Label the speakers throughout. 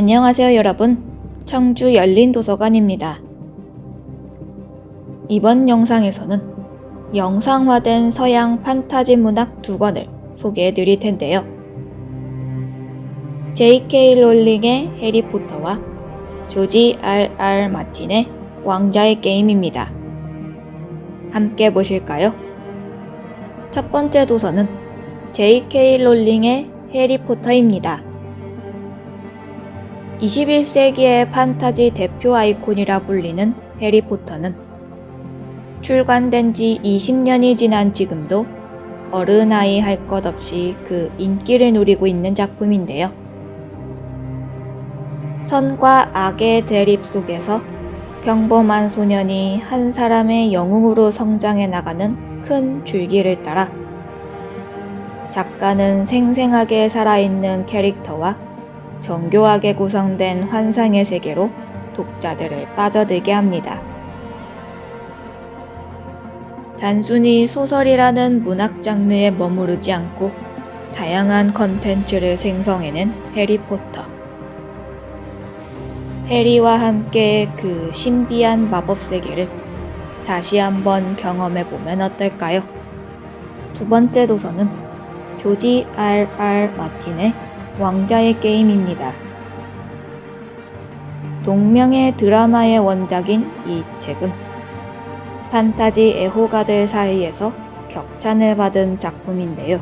Speaker 1: 안녕하세요, 여러분. 청주 열린 도서관입니다. 이번 영상에서는 영상화된 서양 판타지 문학 두 권을 소개해 드릴 텐데요. J.K. 롤링의 해리포터와 조지 R.R. 마틴의 왕자의 게임입니다. 함께 보실까요? 첫 번째 도서는 J.K. 롤링의 해리포터입니다. 21세기의 판타지 대표 아이콘이라 불리는 해리포터는 출간된 지 20년이 지난 지금도 어른 아이 할 것 없이 그 인기를 누리고 있는 작품인데요. 선과 악의 대립 속에서 평범한 소년이 한 사람의 영웅으로 성장해 나가는 큰 줄기를 따라 작가는 생생하게 살아있는 캐릭터와 정교하게 구성된 환상의 세계로 독자들을 빠져들게 합니다. 단순히 소설이라는 문학 장르에 머무르지 않고 다양한 컨텐츠를 생성해낸 해리포터. 해리와 함께 그 신비한 마법 세계를 다시 한번 경험해 보면 어떨까요? 두 번째 도서는 조지 R.R. 마틴의 왕자의 게임입니다. 동명의 드라마의 원작인 이 책은 판타지 애호가들 사이에서 격찬을 받은 작품인데요.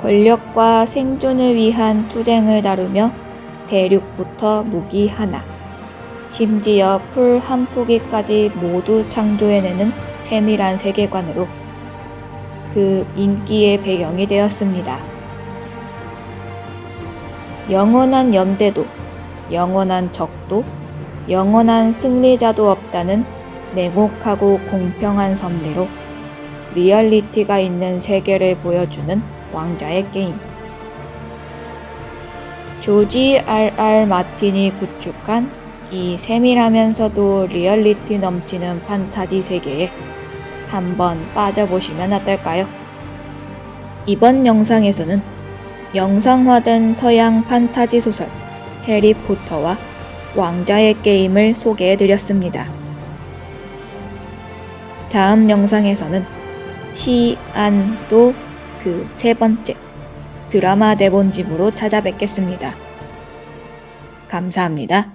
Speaker 1: 권력과 생존을 위한 투쟁을 다루며 대륙부터 무기 하나, 심지어 풀 한 포기까지 모두 창조해내는 세밀한 세계관으로 그 인기의 배경이 되었습니다. 영원한 연대도, 영원한 적도, 영원한 승리자도 없다는 냉혹하고 공평한 섭리로 리얼리티가 있는 세계를 보여주는 왕자의 게임. 조지 R.R. 마틴이 구축한 이 세밀하면서도 리얼리티 넘치는 판타지 세계에 한번 빠져보시면 어떨까요? 이번 영상에서는 영상화된 서양 판타지 소설 해리포터와 왕자의 게임을 소개해 드렸습니다. 다음 영상에서는 시안도 그 세 번째 드라마 대본집으로 찾아뵙겠습니다. 감사합니다.